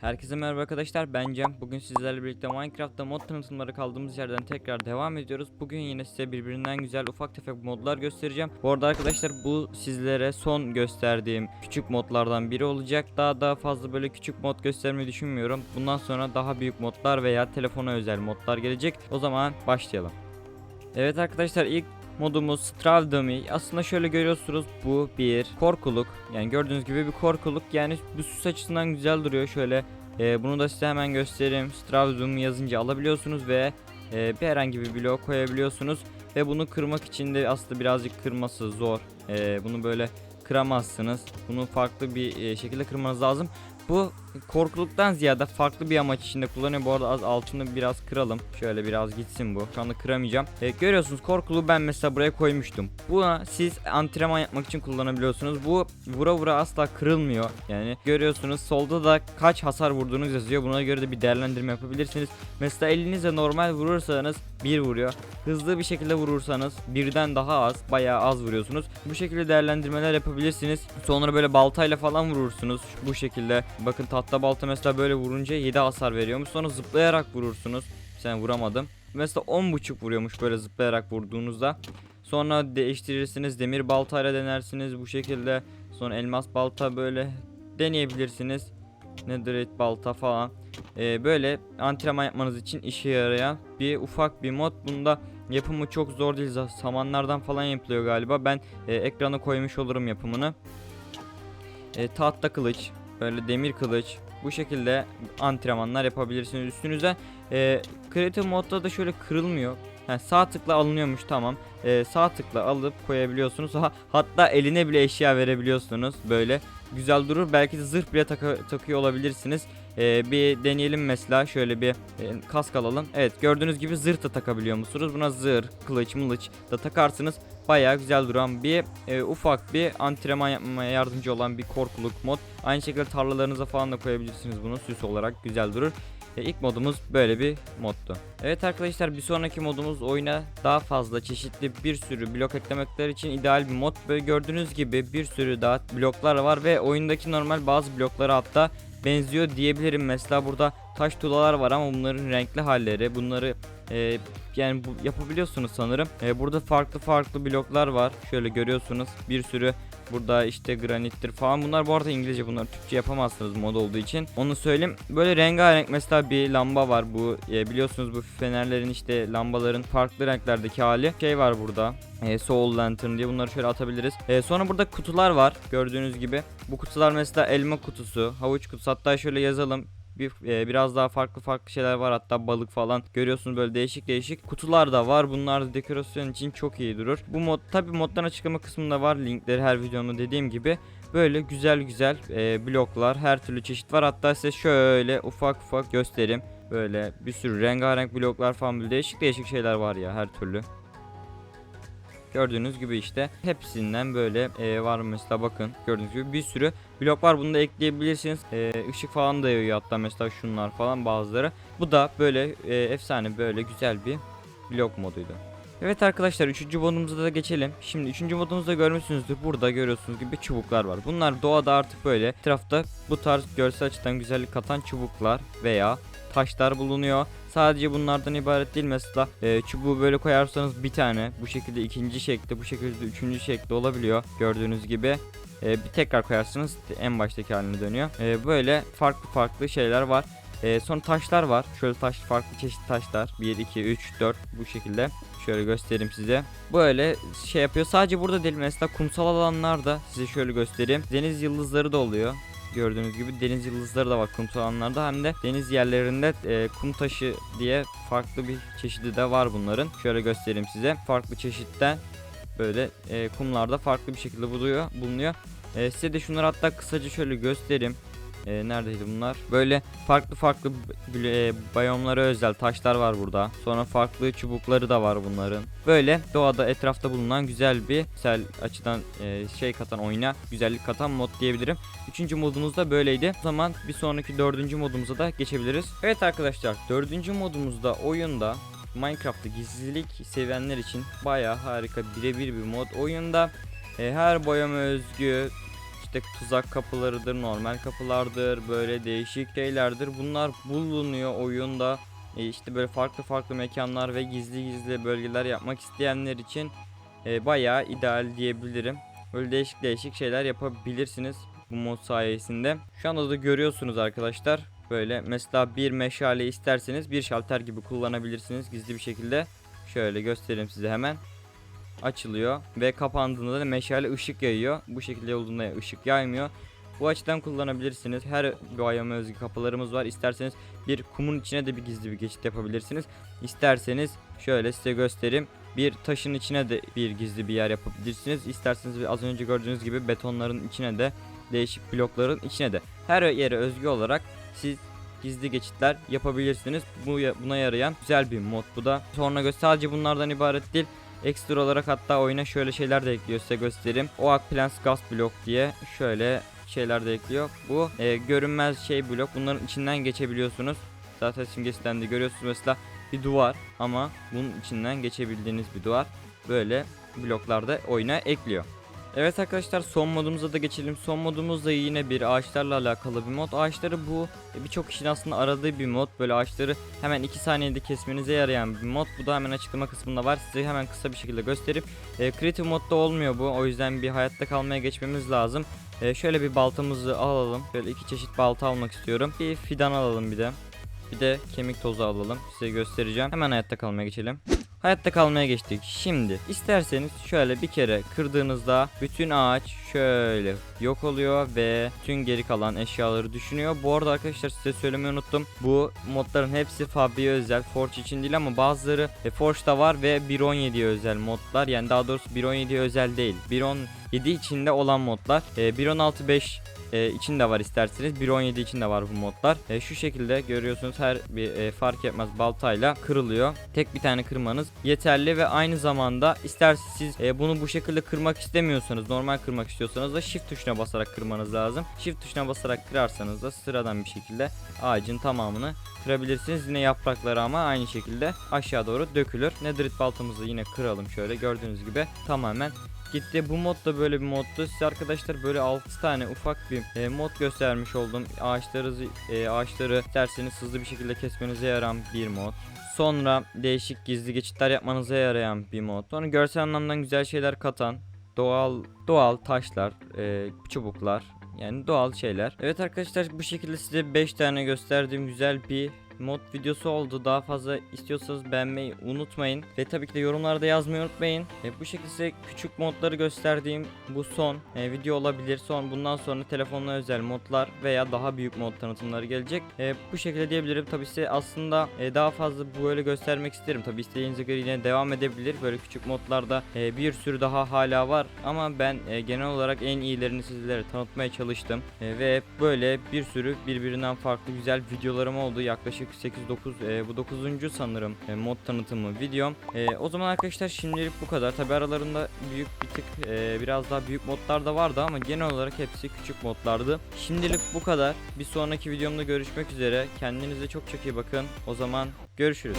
Herkese merhaba arkadaşlar ben Cem. Bugün sizlerle birlikte Minecraft'ta mod tanıtımları kaldığımız yerden tekrar devam ediyoruz. Bugün yine size birbirinden güzel ufak tefek modlar göstereceğim. Bu arada arkadaşlar bu sizlere son gösterdiğim küçük modlardan biri olacak. Daha daha fazla böyle küçük mod göstermeyi düşünmüyorum. Bundan sonra daha büyük modlar veya telefona özel modlar gelecek. O zaman başlayalım. Evet arkadaşlar ilk modumuz Stravdami. Aslında şöyle görüyorsunuz bu bir korkuluk. Yani gördüğünüz gibi bir korkuluk. Yani bu süs açısından güzel duruyor. Şöyle e, bunu da size hemen göstereyim. Stravdami yazınca alabiliyorsunuz ve e, bir herhangi bir blok koyabiliyorsunuz. Ve bunu kırmak için de aslında birazcık kırması zor. E, bunu böyle kıramazsınız. Bunu farklı bir e, şekilde kırmanız lazım. Bu korkuluktan ziyade farklı bir amaç içinde kullanıyor. Bu arada az altını biraz kıralım. Şöyle biraz gitsin bu. Şu anda kıramayacağım. E, görüyorsunuz korkuluğu ben mesela buraya koymuştum. Buna siz antrenman yapmak için kullanabiliyorsunuz. Bu vura vura asla kırılmıyor. Yani görüyorsunuz solda da kaç hasar vurduğunuz yazıyor. Buna göre de bir değerlendirme yapabilirsiniz. Mesela elinizle normal vurursanız bir vuruyor. Hızlı bir şekilde vurursanız birden daha az, bayağı az vuruyorsunuz. Bu şekilde değerlendirmeler yapabilirsiniz. Sonra böyle baltayla falan vurursunuz bu şekilde. Bakın tahta balta mesela böyle vurunca 7 hasar veriyormuş. Sonra zıplayarak vurursunuz. Sen vuramadım. Mesela 10.5 vuruyormuş böyle zıplayarak vurduğunuzda. Sonra değiştirirsiniz. Demir baltayla denersiniz bu şekilde. Sonra elmas balta böyle deneyebilirsiniz. Netherite balta falan. Ee, böyle antrenman yapmanız için işe yarayan bir ufak bir mod. Bunda yapımı çok zor değil. Samanlardan falan yapılıyor galiba. Ben e, ekrana koymuş olurum yapımını. E, tahta kılıç, böyle demir kılıç. Bu şekilde antrenmanlar yapabilirsiniz üstünüze. E, Creative modda da şöyle kırılmıyor. Ha, sağ tıkla alınıyormuş tamam. E, sağ tıkla alıp koyabiliyorsunuz. Ha, hatta eline bile eşya verebiliyorsunuz böyle. Güzel durur. Belki de zırh bile taka- takıyor olabilirsiniz. E, bir deneyelim mesela. Şöyle bir e, kask alalım. Evet gördüğünüz gibi zırh da takabiliyor musunuz? Buna zırh, kılıç, mılıç da takarsınız. Bayağı güzel duran bir e, ufak bir antrenman yapmaya yardımcı olan bir korkuluk mod. Aynı şekilde tarlalarınıza falan da koyabilirsiniz bunu süs olarak güzel durur. E, ilk modumuz böyle bir moddu. Evet arkadaşlar bir sonraki modumuz oyuna daha fazla çeşitli bir sürü blok eklemekler için ideal bir mod. Böyle gördüğünüz gibi bir sürü daha bloklar var ve oyundaki normal bazı bloklara hatta benziyor diyebilirim. Mesela burada taş tuğlalar var ama bunların renkli halleri. Bunları e, yani bu yapabiliyorsunuz sanırım. E, burada farklı farklı bloklar var. Şöyle görüyorsunuz bir sürü Burada işte granittir falan. Bunlar bu arada İngilizce. Bunlar Türkçe yapamazsınız mod olduğu için. Onu söyleyeyim. Böyle rengarenk mesela bir lamba var. Bu e, biliyorsunuz bu fenerlerin işte lambaların farklı renklerdeki hali. Şey var burada. E, Soul Lantern diye bunları şöyle atabiliriz. E, sonra burada kutular var. Gördüğünüz gibi. Bu kutular mesela elma kutusu, havuç kutusu. Hatta şöyle yazalım bir e, biraz daha farklı farklı şeyler var. Hatta balık falan görüyorsunuz böyle değişik değişik kutular da var. Bunlar dekorasyon için çok iyi durur. Bu mod tabi moddan açıklama kısmında var linkleri her videomda dediğim gibi. Böyle güzel güzel e, bloklar her türlü çeşit var. Hatta size şöyle ufak ufak göstereyim. Böyle bir sürü rengarenk bloklar falan böyle değişik değişik şeyler var ya her türlü. Gördüğünüz gibi işte hepsinden böyle e, var mesela? Bakın gördüğünüz gibi bir sürü blok var bunu da ekleyebilirsiniz e, ışık falan da yayıyor hatta mesela şunlar falan bazıları bu da böyle e, efsane böyle güzel bir blok moduydu. Evet arkadaşlar 3. modumuza da geçelim. Şimdi 3. modumuzda görmüşsünüzdür. Burada görüyorsunuz gibi çubuklar var. Bunlar doğada artık böyle etrafta bu tarz görsel açıdan güzellik katan çubuklar veya taşlar bulunuyor. Sadece bunlardan ibaret değil mesela e, çubuğu böyle koyarsanız bir tane bu şekilde ikinci şekli bu şekilde üçüncü şekli olabiliyor gördüğünüz gibi. E, bir tekrar koyarsınız en baştaki haline dönüyor. E, böyle farklı farklı şeyler var. E, sonra taşlar var. Şöyle taş farklı çeşit taşlar. 1 2 3 4 bu şekilde. Şöyle göstereyim size. Böyle şey yapıyor. Sadece burada değil mesela kumsal alanlarda size şöyle göstereyim. Deniz yıldızları da oluyor. Gördüğünüz gibi deniz yıldızları da var kumsal alanlarda hem de deniz yerlerinde e, kum taşı diye farklı bir çeşidi de var bunların. Şöyle göstereyim size. Farklı çeşitten böyle e, kumlarda farklı bir şekilde buluyor, bulunuyor. E, size de şunları hatta kısaca şöyle göstereyim. E, neredeydi bunlar? Böyle farklı farklı e, bayomlara özel taşlar var burada. Sonra farklı çubukları da var bunların. Böyle doğada etrafta bulunan güzel bir sel açıdan e, şey katan oyuna güzellik katan mod diyebilirim. Üçüncü modumuz da böyleydi. O zaman bir sonraki dördüncü modumuza da geçebiliriz. Evet arkadaşlar dördüncü modumuzda oyunda Minecraft'ta gizlilik sevenler için baya harika birebir bir mod. Oyunda e, her boyama özgü işte tuzak kapılarıdır, normal kapılardır, böyle değişik şeylerdir. Bunlar bulunuyor oyunda. E, işte böyle farklı farklı mekanlar ve gizli gizli bölgeler yapmak isteyenler için e, bayağı ideal diyebilirim. Böyle değişik değişik şeyler yapabilirsiniz bu mod sayesinde. Şu anda da görüyorsunuz arkadaşlar. Böyle mesela bir meşale isterseniz bir şalter gibi kullanabilirsiniz gizli bir şekilde. Şöyle göstereyim size hemen. Açılıyor ve kapandığında da meşale ışık yayıyor. Bu şekilde olduğunda ışık yaymıyor. Bu açıdan kullanabilirsiniz. Her biyoma özgü kapılarımız var. İsterseniz bir kumun içine de bir gizli bir geçit yapabilirsiniz. İsterseniz şöyle size göstereyim. Bir taşın içine de bir gizli bir yer yapabilirsiniz. İsterseniz az önce gördüğünüz gibi betonların içine de değişik blokların içine de her yere özgü olarak siz gizli geçitler yapabilirsiniz. Bu buna yarayan güzel bir mod bu da. Sonra gö- sadece bunlardan ibaret değil. Ekstra olarak hatta oyuna şöyle şeyler de ekliyor size göstereyim. Oak Plants Gas Block diye şöyle şeyler de ekliyor. Bu e, görünmez şey blok. Bunların içinden geçebiliyorsunuz. Zaten simgesinden de görüyorsunuz mesela bir duvar ama bunun içinden geçebildiğiniz bir duvar. Böyle bloklarda oyuna ekliyor. Evet arkadaşlar son modumuza da geçelim. Son modumuz da yine bir ağaçlarla alakalı bir mod. Ağaçları bu e, birçok kişinin aslında aradığı bir mod. Böyle ağaçları hemen 2 saniyede kesmenize yarayan bir mod. Bu da hemen açıklama kısmında var. Size hemen kısa bir şekilde gösterip e, Creative modda olmuyor bu. O yüzden bir hayatta kalmaya geçmemiz lazım. E, şöyle bir baltamızı alalım. Böyle iki çeşit balta almak istiyorum. Bir fidan alalım bir de. Bir de kemik tozu alalım. Size göstereceğim. Hemen hayatta kalmaya geçelim. Hayatta kalmaya geçtik. Şimdi isterseniz şöyle bir kere kırdığınızda bütün ağaç şöyle yok oluyor ve tüm geri kalan eşyaları düşünüyor. Bu arada arkadaşlar size söylemeyi unuttum. Bu modların hepsi Fabri'ye özel. Forge için değil ama bazıları e, Forge'da var ve 1.17'ye özel modlar. Yani daha doğrusu 1.17'ye özel değil. 1.17 içinde olan modlar. E, 1.16.5 e, için de var isterseniz 1.17 için de var bu modlar. E, şu şekilde görüyorsunuz her bir e, fark etmez baltayla kırılıyor. Tek bir tane kırmanız yeterli ve aynı zamanda isterseniz siz e, bunu bu şekilde kırmak istemiyorsanız normal kırmak istiyorsanız da shift tuşuna basarak kırmanız lazım. Shift tuşuna basarak kırarsanız da sıradan bir şekilde ağacın tamamını kırabilirsiniz. Yine yaprakları ama aynı şekilde aşağı doğru dökülür. Netherite baltamızı yine kıralım şöyle gördüğünüz gibi tamamen gitti. Bu mod da böyle bir moddu. Size arkadaşlar böyle 6 tane ufak bir e, mod göstermiş oldum. Ağaçları e, ağaçları isterseniz hızlı bir şekilde kesmenize yarayan bir mod. Sonra değişik gizli geçitler yapmanıza yarayan bir mod. Sonra görsel anlamdan güzel şeyler katan doğal doğal taşlar, e, çubuklar yani doğal şeyler. Evet arkadaşlar bu şekilde size 5 tane gösterdiğim güzel bir mod videosu oldu. Daha fazla istiyorsanız beğenmeyi unutmayın. Ve tabii ki de yorumlarda yazmayı unutmayın. E, bu şekilde küçük modları gösterdiğim bu son e, video olabilir. Son bundan sonra telefonla özel modlar veya daha büyük mod tanıtımları gelecek. E, bu şekilde diyebilirim. Tabii size aslında e, daha fazla böyle göstermek isterim. Tabii istediğinize göre yine devam edebilir. Böyle küçük modlarda e, bir sürü daha hala var. Ama ben e, genel olarak en iyilerini sizlere tanıtmaya çalıştım. E, ve böyle bir sürü birbirinden farklı güzel videolarım oldu. Yaklaşık 8-9 e, bu 9. sanırım e, mod tanıtımı videom. E, o zaman arkadaşlar şimdilik bu kadar. Tabi aralarında büyük bir tık e, biraz daha büyük modlar da vardı ama genel olarak hepsi küçük modlardı. Şimdilik bu kadar. Bir sonraki videomda görüşmek üzere. Kendinize çok çok iyi bakın. O zaman görüşürüz.